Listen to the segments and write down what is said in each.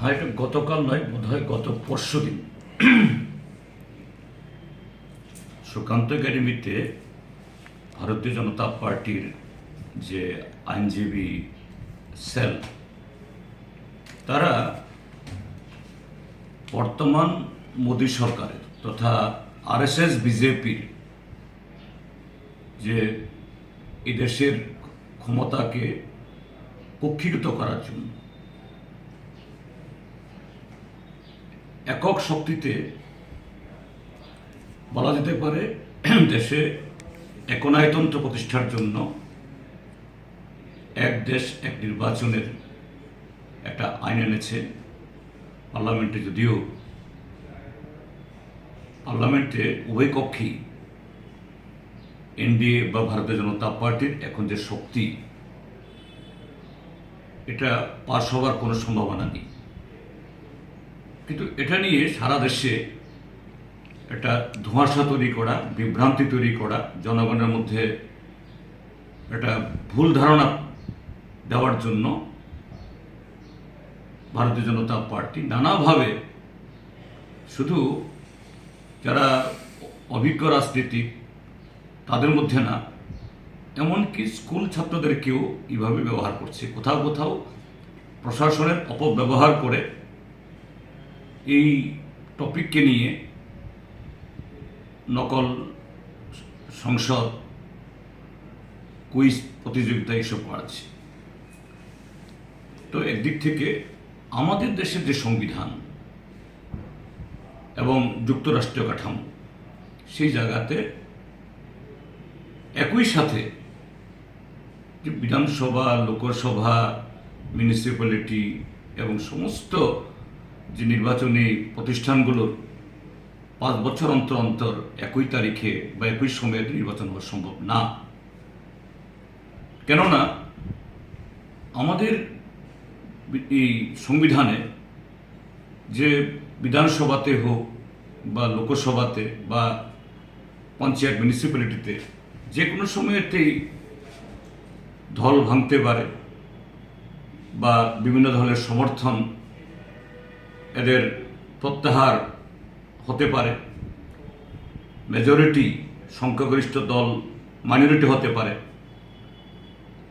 হয় গতকাল নয় বোধ হয় গত পরশু দিন। সুকান্ত একাডেমিতে ভারতীয় জনতা পার্টির যে আইনজীবী সেল, তারা বর্তমান মোদী সরকারের তথা আরএসএস, বিজেপির যে এদেশের ক্ষমতাকে কক্ষীকৃত করার জন্য একক শক্তিতে বলা যেতে পারে দেশে একনায়তন্ত্র প্রতিষ্ঠার জন্য এক দেশ, এক নির্বাচনের একটা আইন এনেছে। পার্লামেন্টে যদিও পার্লামেন্টে উভয় কক্ষই এনডিএ বা ভারতীয় জনতা পার্টির এখন যে শক্তি, এটা পাশ হওয়ার কোনো সম্ভাবনা নেই। কিন্তু এটা নিয়ে সারা দেশে একটা ধোঁয়াশা তৈরি করা, বিভ্রান্তি তৈরি করা, জনগণের মধ্যে একটা ভুল ধারণা দেওয়ার জন্য ভারতীয় জনতা পার্টি নানাভাবে শুধু যারা অভিজ্ঞ রাজনীতিক, তাদের মধ্যে না, এমনকি স্কুল ছাত্রদেরকেও এইভাবে ব্যবহার করছে। কোথাও কোথাও প্রশাসনের অপব্যবহার করে এই টপিককে নিয়ে নকল সংসদ, কুইজ প্রতিযোগিতা এসব করাচ্ছে তো একদিক থেকে আমাদের দেশের যে সংবিধান এবং যুক্তরাষ্ট্রীয় কাঠামো, সেই জায়গাতে একই সাথে যে বিধানসভা, লোকসভা মিউনিসিপ্যালিটি এবং সমস্ত যে নির্বাচনী প্রতিষ্ঠানগুলোর পাঁচ বছর অন্তর অন্তর একই তারিখে বা একই সময়ে নির্বাচন হওয়া সম্ভব না। কেননা আমাদের এই সংবিধানে যে বিধানসভাতে হোক বা লোকসভাতে বা পঞ্চায়েত মিউনিসিপ্যালিটিতে যে কোনো সময়তেই দল ভাঙতে পারে বা বিভিন্ন ধরনের সমর্থন এদের প্রত্যাহার হতে পারে। মেজরিটি সংখ্যাগরিষ্ঠ দল মাইনরিটি হতে পারে।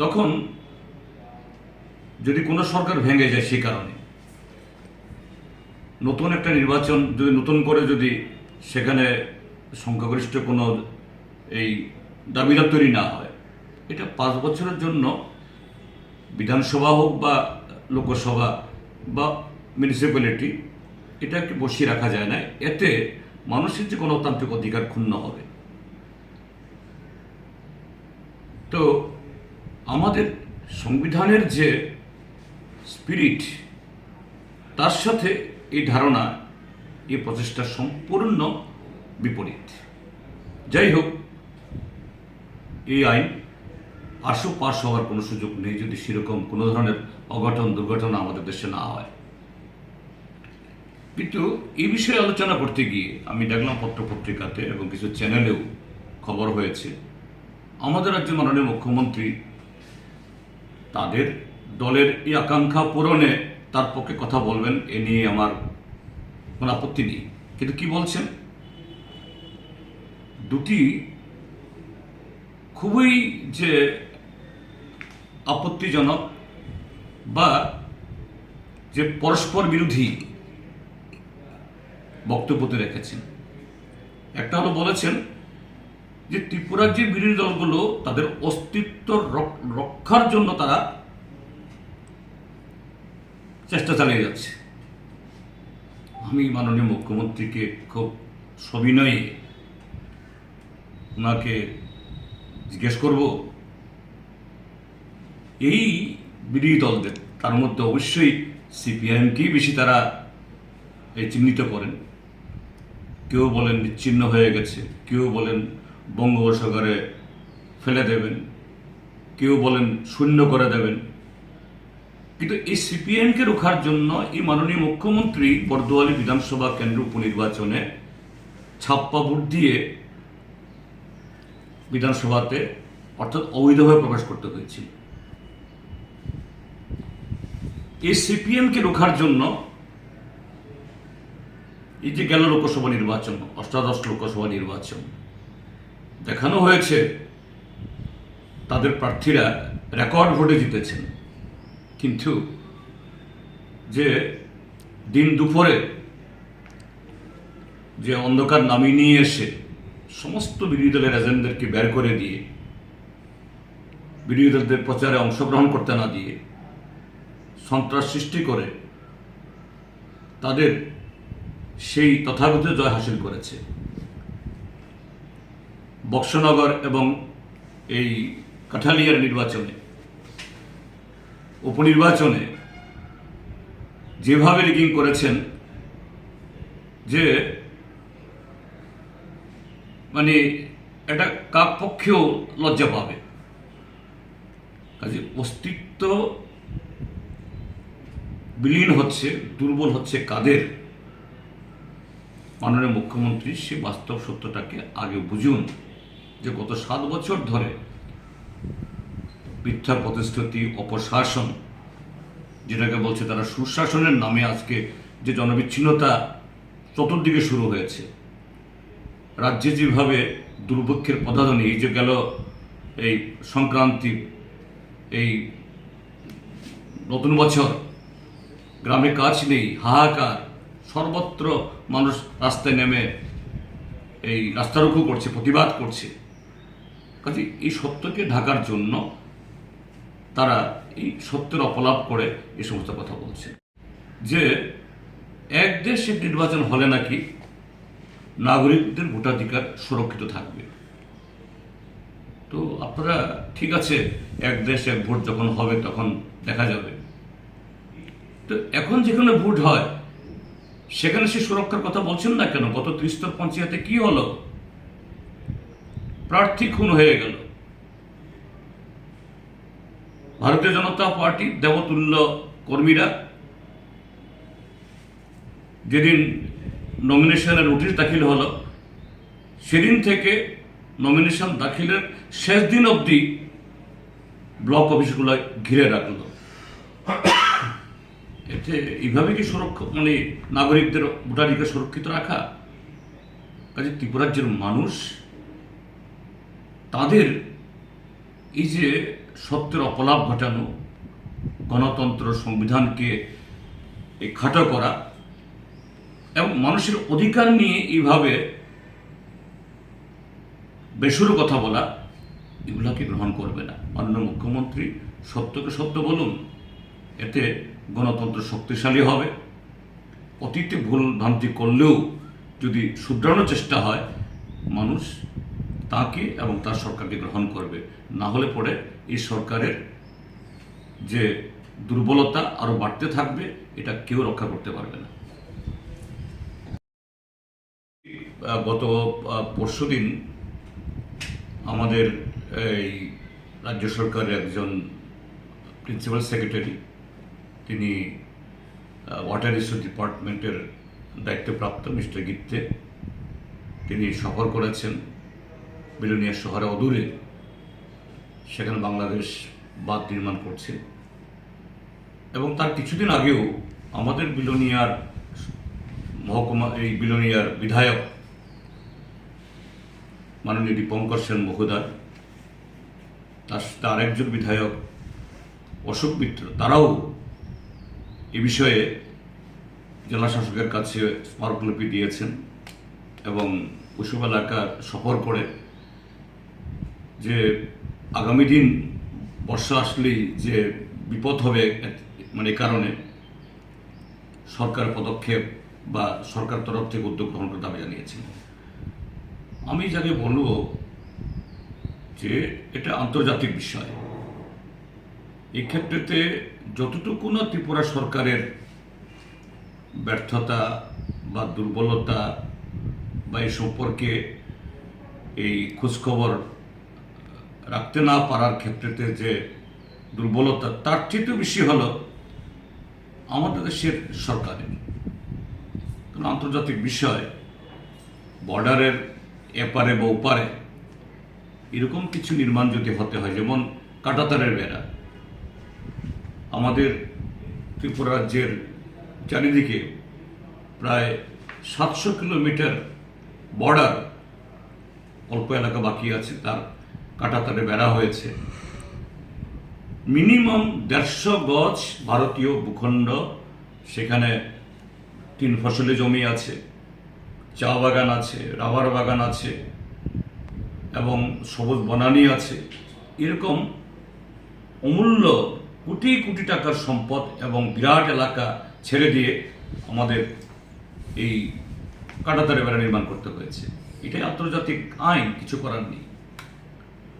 তখন যদি কোনো সরকার ভেঙে যায় সেই কারণে, নতুন একটা নির্বাচন যদি নতুন করে যদি সেখানে সংখ্যাগরিষ্ঠ কোনো এই দাবিদার তৈরি না হয়, এটা পাঁচ বছরের জন্য বিধানসভা হোক বা লোকসভা বা মিউনিসিপ্যালিটি এটাকে বসিয়ে রাখা যায় না। এতে মানুষের যে গণতান্ত্রিক অধিকার ক্ষুণ্ণ হবে। তো আমাদের সংবিধানের যে স্পিরিট তার সাথে এই ধারণা, এই প্রচেষ্টা সম্পূর্ণ বিপরীত। যাই হোক, এই আইন আশু পাশ হওয়ার কোনো সুযোগ নেই যদি সেরকম কোনো ধরনের অঘটন দুর্ঘটনা আমাদের দেশে না হয়। কিন্তু এই বিষয়ে আলোচনা করতে গিয়ে আমি দেখলাম পত্র পত্রিকাতে এবং কিছু চ্যানেলেও খবর হয়েছে। আমাদের রাজ্যের মাননীয় মুখ্যমন্ত্রী তাদের দলের এই আকাঙ্ক্ষা পূরণে তার পক্ষে কথা বলবেন, এ নিয়ে আমার কোনো আপত্তি নেই। কিন্তু কি বলছেন? দুটি খুবই যে আপত্তিজনক বা যে পরস্পর বিরোধী বক্তব্য তো রেখেছেন। একটা হলো বলেছেন যে ত্রিপুরার যে বিরোধী দলগুলো তাদের অস্তিত্ব রক্ষার জন্য তারা চেষ্টা চালিয়ে যাচ্ছে। আমি মাননীয় মুখ্যমন্ত্রীকে খুব সবিনয়ে ওনাকে জিজ্ঞেস করব, এই বিরোধী দলদের, তার মধ্যে অবশ্যই সিপিআইএমকেই বেশি তারা চিহ্নিত করেন। কেউ বলেন বিচ্ছিন্ন হয়ে গেছে, কেউ বলেন বঙ্গোপসাগরে ফেলে দেবেন, কেউ বলেন শূন্য করে দেবেন। কিন্তু এই সিপিএমকে রোখার জন্য এই মাননীয় মুখ্যমন্ত্রী বর্দোয়ালি বিধানসভা কেন্দ্র উপনির্বাচনে ছাপ্পা ভোট দিয়ে বিধানসভাতে অর্থাৎ অবৈধভাবে প্রকাশ করতে হয়েছিল। এই সিপিএমকে রোখার জন্য এই যে গেল লোকসভা নির্বাচন, অষ্টাদশ লোকসভা নির্বাচন, দেখানো হয়েছে তাদের প্রার্থীরা রেকর্ড ভোটে জিতেছেন। কিন্তু যে দিন দুপুরে যে অন্ধকার নামিয়ে নিয়ে এসে সমস্ত বিরোধী দলের এজেন্টদেরকে বের করে দিয়ে, বিরোধী দলদের প্রচারে অংশগ্রহণ করতে না দিয়ে সন্ত্রাস সৃষ্টি করে তাদের সেই তথাগত জয় হাসিল করেছে। বক্সনগর এবং এই কাঠালিয়ার নির্বাচনে, উপনির্বাচনে যেভাবে রিগিং করেছেন, যে মানে এটা কাক পক্ষেও লজ্জা পাবে। কাজে অস্তিত্ব বিলীন হচ্ছে, দুর্বল হচ্ছে কাদের? মাননীয় মুখ্যমন্ত্রী সে বাস্তব সত্যটাকে আগে বুঝুন যে গত সাত বছর ধরে মিথ্যা প্রতিশ্রুতি, অপশাসন, যেটাকে বলছে তারা সুশাসনের নামে আজকে যে জনবিচ্ছিন্নতা চতুর্দিকে শুরু হয়েছে। রাজ্যে যেভাবে দুর্ভিক্ষের এই যে গেল এই সংক্রান্তি, এই নতুন বছর, গ্রামে কাজ নেই, হাহাকার সর্বত্র মানুষ রাস্তায় নেমে এই রাস্তারোকো করছে, প্রতিবাদ করছে। কাজে এই সত্যকে ঢাকার জন্য তারা এই সত্যের অপলাপ করে এই সমস্ত কথা বলছে। যে এক দেশ নির্বাচন হলে নাকি নাগরিকদের ভোটাধিকার সুরক্ষিত থাকবে। তো আপনারা ঠিক আছে, এক দেশ এক ভোট যখন হবে তখন দেখা যাবে। তো এখন যেখানে ভোট হয় সেখানে সে সুরক্ষার কথা বলছেন না কেন? গত ত্রিস্তর পঞ্চায়েতে কি হলো? প্রার্থী খুন হয়ে গেল। ভারতীয় জনতা পার্টি দেবতুল্য কর্মীরা যেদিন নমিনেশনের নোটিশ দাখিল হলো, সেদিন থেকে নমিনেশন দাখিলের শেষ দিন অবধি ব্লক অফিসগুলো ঘিরে রাখল। এতে এইভাবে কি সুরক্ষা মানে নাগরিকদের ভোটাধিকার সুরক্ষিত রাখা? কাজে ত্রিপুরাজ্যের মানুষ তাদের এই যে সত্যের অপলাপ ঘটানো গণতন্ত্র সংবিধানকে খাটো করা এবং মানুষের অধিকার নিয়ে এইভাবে বেসুরো কথা বলা, এগুলাকে গ্রহণ করবে না। মাননীয় মুখ্যমন্ত্রী সত্যকে সত্য বলুন, এতে গণতন্ত্র শক্তিশালী হবে। অতীতে ভুল ভ্রান্তি করলেও যদি শুধরানোর চেষ্টা হয়, মানুষ তাকে এবং তার সরকারকে গ্রহণ করবে। না হলে পরে এই সরকারের যে দুর্বলতা আরও বাড়তে থাকবে, এটা কেউ রক্ষা করতে পারবে না। গত পরশু দিন আমাদের এই রাজ্য সরকারের একজন প্রিন্সিপাল সেক্রেটারি তিনি ওয়াটার রিসোর্স ডিপার্টমেন্টের দায়িত্বপ্রাপ্ত মিস্টার গিত্তে। তিনি সফর করেছেন বিলোনিয়া শহরে অদূরে। সেখানে বাংলাদেশ বাঁধ নির্মাণ করছে। এবং তার কিছুদিন আগেও আমাদের বিলোনিয়ার মহকুমা, এই বিলোনিয়ার বিধায়ক মাননীয় দীপঙ্কর সেন মহোদয় তার সাথে আরেকজন বিধায়ক অশোক মিত্র, তারাও এ বিষয়ে জেলা শাসকের কাছে স্মারকলিপি দিয়েছেন এবং ওইসব এলাকা সফর করে যে আগামী দিন বর্ষা আসলেই যে বিপদ হবে মানে কারণে সরকার পদক্ষেপ বা সরকার তরফ থেকে উদ্যোগ গ্রহণ করে দাবি জানিয়েছেন। আমি যাকে বলব যে এটা আন্তর্জাতিক বিষয়। এই যতটুকু না ত্রিপুরা সরকারের ব্যর্থতা বা দুর্বলতা বা এই সম্পর্কে এই খোঁজখবর রাখতে না পারার ক্ষেত্রেতে যে দুর্বলতা, তার চেয়েও বেশি হলো আমাদের দেশের সরকারের। কারণ আন্তর্জাতিক বিষয়, বর্ডারের এপারে বা ওপারে এরকম কিছু নির্মাণ যদি হতে হয়, যেমন কাটাতারের বেড়া আমাদের ত্রিপুরা রাজ্যের চারিদিকে প্রায় সাতশো কিলোমিটার বর্ডার অল্প এলাকা বাকি আছে, তার কাটাতারে বেড়া হয়েছে। মিনিমাম দেড়শো গজ ভারতীয় ভূখণ্ড সেখানে তিন ফসলি জমি আছে, চা বাগান আছে, রাবার বাগান আছে, এবং সবুজ বনানি আছে। এরকম অমূল্য কোটি কোটি টাকার সম্পদ এবং বিরাট এলাকা ছেড়ে দিয়ে আমাদের এই কাটাতারে বেড়া নির্মাণ করতে হয়েছে। এটাই আন্তর্জাতিক আইন, কিছু করার নেই।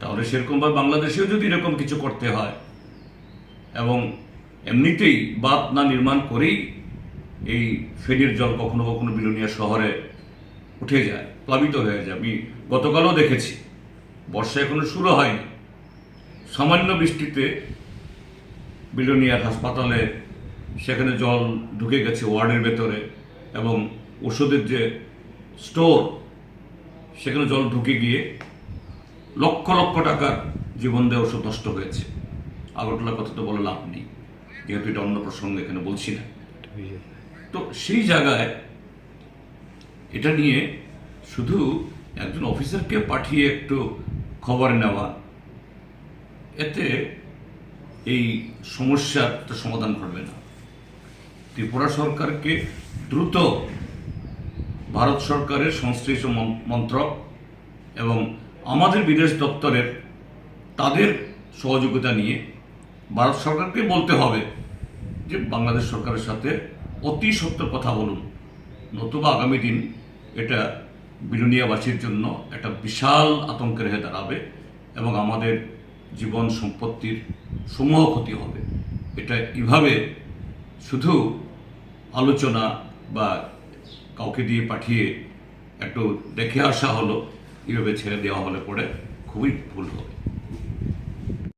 তাহলে সেরকমভাবে বাংলাদেশেও যদি এরকম কিছু করতে হয়, এবং এমনিতেই বাঁধ না নির্মাণ করেই এই ফেরির জল কখনো কখনো বিলোনিয়া শহরে উঠে যায়, প্লাবিত হয়ে যায়। আমি গতকালও দেখেছি, বর্ষা এখনও শুরু হয়নি। সামান্য বৃষ্টিতে বিলোনিয়ার হাসপাতালে সেখানে জল ঢুকে গেছে ওয়ার্ডের ভেতরে এবং ওষুধের যে স্টোর, সেখানে জল ঢুকে গিয়ে লক্ষ লক্ষ টাকার জীবন দেওয়া ওষুধ নষ্ট হয়েছে। আগরতলার কথা তো বলে লাভ নেই, যেহেতু এটা অন্য প্রসঙ্গে, এখানে বলছি না। তো সেই জায়গায় এটা নিয়ে শুধু একজন অফিসারকে পাঠিয়ে একটু খবর নেওয়া, এতে এই সমস্যার সমাধান করবে না। ত্রিপুরা সরকারকে দ্রুত ভারত সরকারের সংশ্লিষ্ট মন্ত্রক এবং আমাদের বিদেশ দপ্তরের তাদের সহযোগিতা নিয়ে ভারত সরকারকে বলতে হবে যে, বাংলাদেশ সরকারের সাথে অতি সত্য কথা বলুন। নতুবা আগামী দিন এটা বিলুনিয়াবাসীর জন্য একটা বিশাল আতঙ্কের হয়ে দাঁড়াবে এবং আমাদের জীবন সম্পত্তির সমূহ ক্ষতি হবে। এটা এভাবে শুধু আলোচনা বা কাউকে দিয়ে পাঠিয়ে একটু দেখে আসা হলো, এভাবে ছেড়ে দেওয়া হলে পরে খুবই ভুল হবে।